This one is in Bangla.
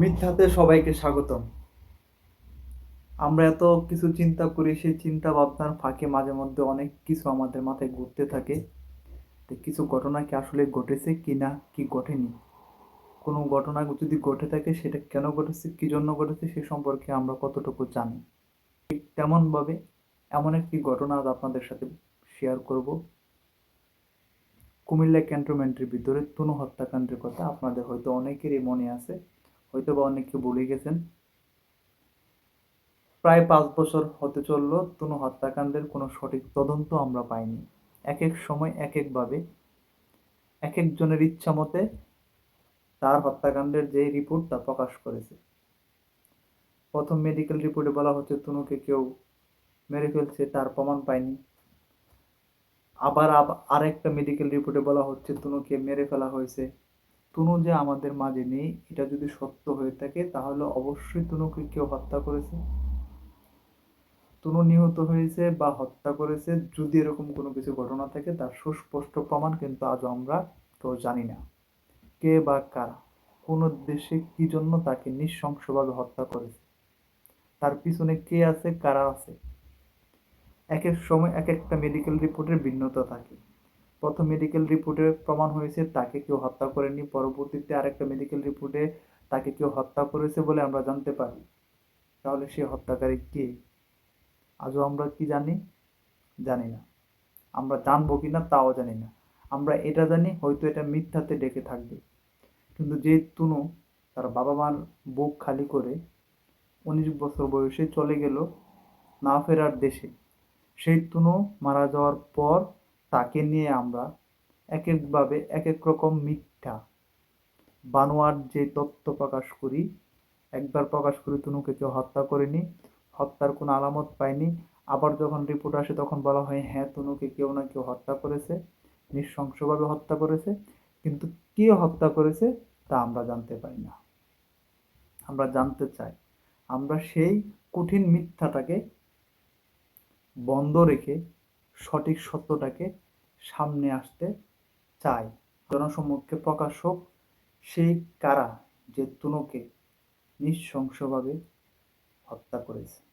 মিথ্যাতে সবাইকে স্বাগতম। আমরা এত কিছু চিন্তা করি, সেই চিন্তা ভাবনার ফাঁকে মাঝে মধ্যে অনেক কিছু আমাদের মাথায় ঘুরতে থাকে তো কিছু ঘটনা কি আসলে ঘটেছে কি না কি ঘটেনি? কোনো ঘটনা যদি ঘটে থাকে, সেটা কেন ঘটেছে, কি জন্য ঘটেছে, সে সম্পর্কে আমরা কতটুকু জানি? ঠিক তেমনভাবে এমন একটি ঘটনা আজ আপনাদের সাথে শেয়ার করব। কুমিল্লা ক্যান্টনমেন্টের ভিতরে, তনু হত্যাকাণ্ডের কথা আপনাদের হয়তো অনেকেরই মনে আছে। হয়তো বা অনেকে ভুলে গেছেন। প্রায় পাঁচ বছর হতে চলল, তনু হত্যাকাণ্ডের কোনো সঠিক তদন্ত আমরা পাইনি। এক এক সময়, এক একভাবে এক একজনের ইচ্ছা মতে তার হত্যাকাণ্ডের যে রিপোর্ট তা প্রকাশ করেছে। প্রথম মেডিকেল রিপোর্টে বলা হচ্ছে, তনুকে কেউ মেরে ফেলছে, তার প্রমাণ পায়নি আবার আব- আরেকটা মেডিকেল রিপোর্টে বলা হচ্ছে, তনুকে মেরে ফেলা হয়েছে। তনু যে আমাদের মাঝে নেই, এটা যদি সত্য হয়ে থাকে, তাহলে অবশ্যই তনুকে কেউ হত্যা করেছে। তনু নিহত হয়েছে বা হত্যা করেছে, যদি এরকম কোনো কিছু ঘটনা থাকে, তার সুস্পষ্ট প্রমাণ কিন্তু আজও আমরা কেউ জানি না। কে বা কারা, কোন দেশে কি জন্য তাকে নিঃশংসভাবে হত্যা করেছে, তার পিছনে কে আছে, কারা আছে? এক এক সময় এক একটা মেডিকেল রিপোর্টের ভিন্নতা থাকে। প্রথম মেডিকেল রিপোর্টে প্রমাণ হয়েছে, তাকে কেউ হত্যা করেনি। পরবর্তীতে আরেকটা মেডিকেল রিপোর্টে তাকে কেউ হত্যা করেছে বলে আমরা জানতে পারি। তাহলে সে হত্যাকারী কে? আজও আমরা কি জানি? জানি না। আমরা জানব কি না তাও জানি না। আমরা এটা জানি, হয়তো এটা মিথ্যাতে ডেকে থাকবে। কিন্তু যে তুনু তার বাবা মার বুক খালি করে উনিশ বছর বয়সে চলে গেল না ফেরার দেশে। সেই তুনু মারা যাওয়ার পর তাকে নিয়ে আমরা এক একভাবে এক এক রকম মিথ্যা বানোয়ার যে তথ্য প্রকাশ করি, একবার প্রকাশ করি তুনুকে কেউ হত্যা করেনি, হত্যার কোনো আলামত পায়নি, আবার যখন রিপোর্ট আসে তখন বলা হয় হ্যাঁ তনুকে কেউ না কেউ হত্যা করেছে, নৃশংসভাবে হত্যা করেছে, কিন্তু কে হত্যা করেছে তা আমরা জানতে পারি না। আমরা জানতে চাই, আমরা সেই কঠিন মিথ্যাটাকে বন্ধ রেখে সঠিক সত্যটাকে সামনে আসতে চায়। জনসম্মুখে প্রকাশ হোক সেই কারা যে তুনুকে নিঃশংসভাবে হত্যা করেছে?